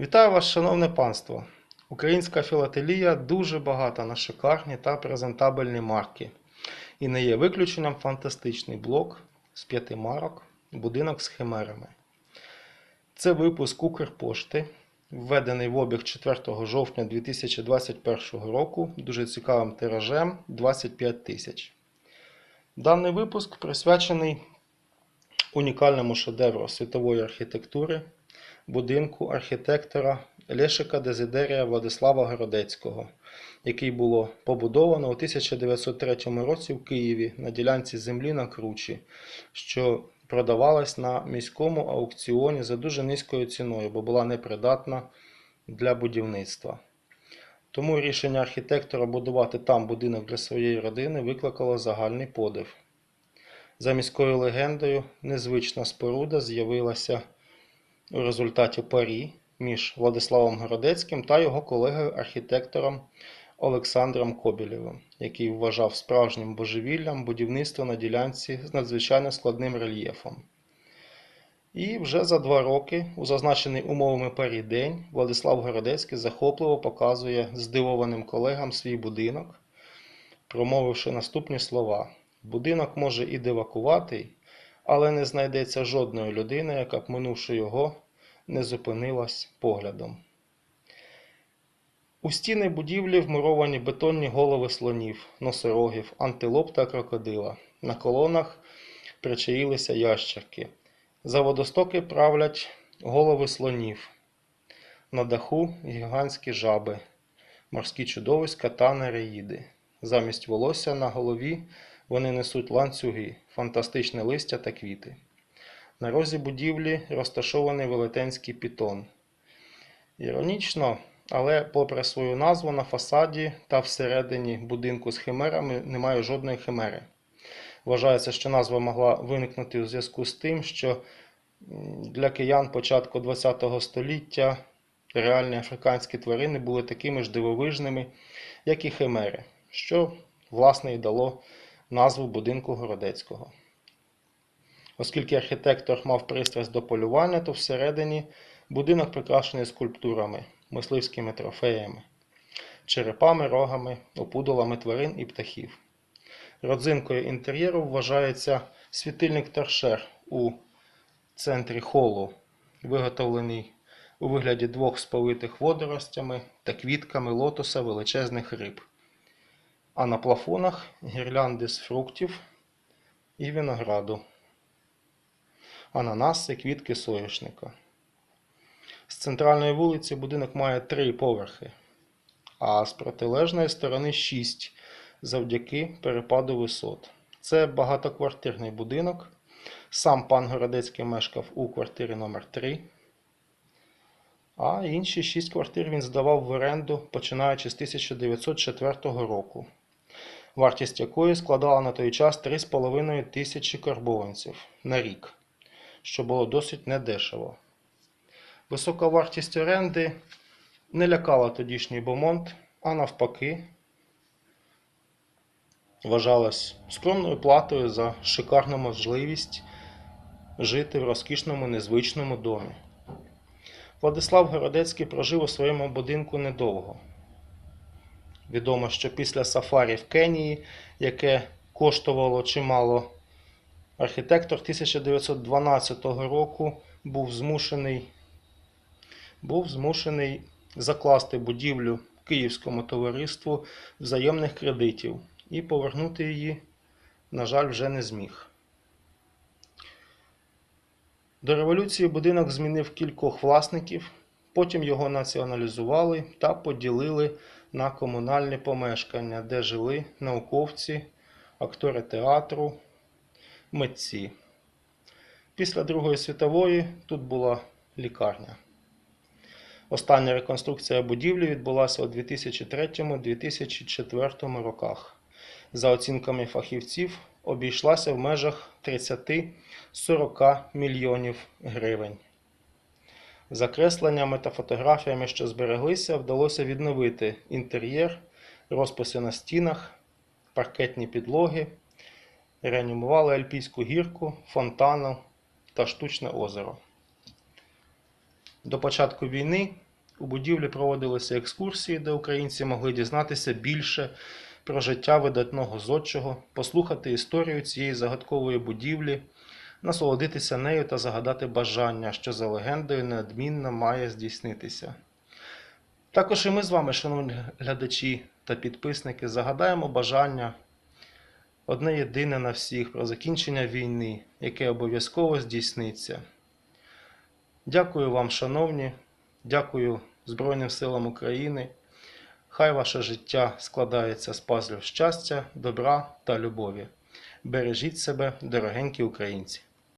Вітаю вас, шановне панство! Українська філателія дуже багата на шикарні та презентабельні марки. І не є виключенням фантастичний блок з п'яти марок, будинок з химерами. Це випуск Укрпошти, введений в обіг 4 жовтня 2021 року дуже цікавим тиражем 25 тисяч. Даний випуск присвячений унікальному шедевру світової архітектури будинку архітектора Лешика Дезидерія Владислава Городецького, який було побудовано у 1903 році в Києві на ділянці землі на Кручі, що продавалась на міському аукціоні за дуже низькою ціною, бо була непридатна для будівництва. Тому рішення архітектора будувати там будинок для своєї родини викликало загальний подив. За міською легендою, незвична споруда з'явилася у результаті парі між Владиславом Городецьким та його колегою-архітектором Олександром Кобілєвим, який вважав справжнім божевіллям будівництво на ділянці з надзвичайно складним рельєфом. І вже за два роки, у зазначений умовами парі день, Владислав Городецький захопливо показує здивованим колегам свій будинок, промовивши наступні слова: Будинок може і девакуватий, але не знайдеться жодної людини, яка б минувши його, не зупинилась поглядом. У стіни будівлі вмуровані бетонні голови слонів, носорогів, антилоп та крокодила. На колонах причаїлися ящерки. За водостоки правлять голови слонів. На даху гігантські жаби, морські чудовиська та нереїди. Замість волосся на голові вони несуть ланцюги, фантастичне листя та квіти. На розі будівлі розташований велетенський пітон. Іронічно, але попри свою назву на фасаді та всередині будинку з химерами немає жодної химери. Вважається, що назва могла виникнути у зв'язку з тим, що для киян початку ХХ століття реальні африканські тварини були такими ж дивовижними, як і химери, що, власне, і дало назву будинку Городецького. Оскільки архітектор мав пристрасть до полювання, то всередині будинок прикрашений скульптурами, мисливськими трофеями, черепами, рогами, опудолами тварин і птахів. Родзинкою інтер'єру вважається світильник торшер у центрі холу, виготовлений у вигляді двох сповитих водоростями та квітками лотоса величезних риб а на плафонах гірлянди з фруктів і винограду, ананаси, квітки соняшника. З центральної вулиці будинок має три поверхи, а з протилежної сторони шість завдяки перепаду висот. Це багатоквартирний будинок. Сам пан Городецький мешкав у квартирі номер 3 а інші шість квартир він здавав в оренду починаючи з 1904 року вартість якої складала на той час 3,5 тисячі карбованців на рік, що було досить недешево. Висока вартість оренди не лякала тодішній Бомонт, а навпаки, вважалась скромною платою за шикарну можливість жити в розкішному незвичному домі. Владислав Городецький прожив у своєму будинку недовго. Відомо, що після сафарі в Кенії, яке коштувало чимало, архітектор 1912 року був змушений, був змушений закласти будівлю Київському товариству взаємних кредитів і повернути її, на жаль, вже не зміг. До революції будинок змінив кількох власників, потім його націоналізували та поділили на комунальні помешкання, де жили науковці, актори театру, митці. Після Другої світової тут була лікарня. Остання реконструкція будівлі відбулася у 2003-2004 роках. За оцінками фахівців, обійшлася в межах 30-40 мільйонів гривень. Закресленнями та фотографіями, що збереглися, вдалося відновити інтер'єр, розписи на стінах, паркетні підлоги, реанімували Альпійську гірку, фонтану та штучне озеро. До початку війни У будівлі проводилися екскурсії, де українці могли дізнатися більше про життя видатного зодчого, послухати історію цієї загадкової будівлі, насолодитися нею та загадати бажання, що за легендою неодмінно має здійснитися. Також і ми з вами, шановні глядачі та підписники, загадаємо бажання одне єдине на всіх про закінчення війни, яке обов'язково здійсниться. Дякую вам, шановні, дякую Збройним силам України. Хай ваше життя складається з пазлів щастя, добра та любові. Бережіть себе, дорогенькі українці!